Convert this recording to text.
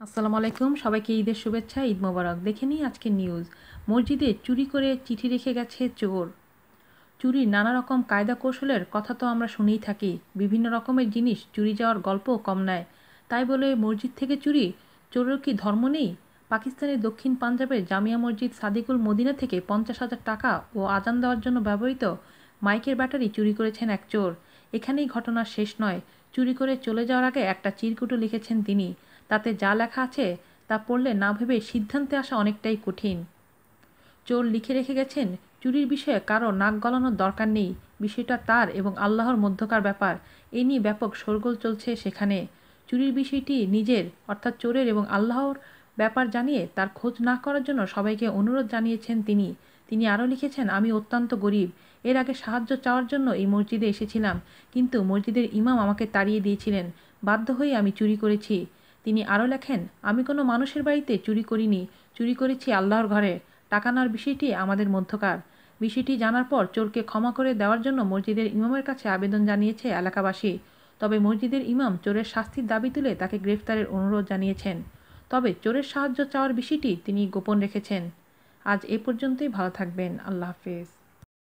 আসসালামু আলাইকুম, সবাইকে ঈদের শুভেচ্ছা, ঈদ মোবারক। দেখে নিই আজকের নিউজ মসজিদে চুরি করে চিঠি রেখে গেছে চোর। চুরির নানা রকম কায়দা কৌশলের কথা তো আমরা শুনেই থাকি। বিভিন্ন রকমের জিনিস চুরি যাওয়ার গল্পও কম নেয়। তাই বলে মসজিদ থেকে চুরি, চোরের কি ধর্ম নেই? পাকিস্তানের দক্ষিণ পাঞ্জাবের জামিয়া মসজিদ সাদিকুল মদিনা থেকে পঞ্চাশ হাজার টাকা ও আজান দেওয়ার জন্য ব্যবহৃত মাইকের ব্যাটারি চুরি করেছেন এক চোর। এখানেই ঘটনা শেষ নয়। চুরি করে চলে যাওয়ার আগে একটা চিরকুটো লিখেছেন তিনি। তাতে যা লেখা আছে তা পড়লে না ভেবে সিদ্ধান্তে আসা অনেকটাই কঠিন। চোর লিখে রেখে গেছেন, চুরির বিষয়ে কারও নাক গলানোর দরকার নেই, বিষয়টা তার এবং আল্লাহর মধ্যকার ব্যাপার। এ নিয়ে ব্যাপক শোরগোল চলছে সেখানে। চুরির বিষয়টি নিজের, অর্থাৎ চোরের এবং আল্লাহর ব্যাপার জানিয়ে তার খোঁজ না করার জন্য সবাইকে অনুরোধ জানিয়েছেন তিনি। তিনি আরও লিখেছেন, আমি অত্যন্ত গরিব। এর আগে সাহায্য চাওয়ার জন্য এই মসজিদে এসেছিলাম, কিন্তু মসজিদের ইমাম আমাকে তাড়িয়ে দিয়েছিলেন। বাধ্য হয়ে আমি চুরি করেছি। তিনি আরও লেখেন, আমি কোনো মানুষের বাড়িতে চুরি করিনি, চুরি করেছি আল্লাহর ঘরে। টাকা নেওয়ার বিষয়টি আমাদের মধ্যকার। বিষয়টি জানার পর চোরকে ক্ষমা করে দেওয়ার জন্য মসজিদের ইমামের কাছে আবেদন জানিয়েছে এলাকাবাসী। তবে মসজিদের ইমাম চোরের শাস্তির দাবি তুলে তাকে গ্রেফতারের অনুরোধ জানিয়েছেন। তবে চোরের সাহায্য চাওয়ার বিষয়টি তিনি গোপন রেখেছেন। আজ এ পর্যন্তই, ভালো থাকবেন। আল্লাহ হাফেজ।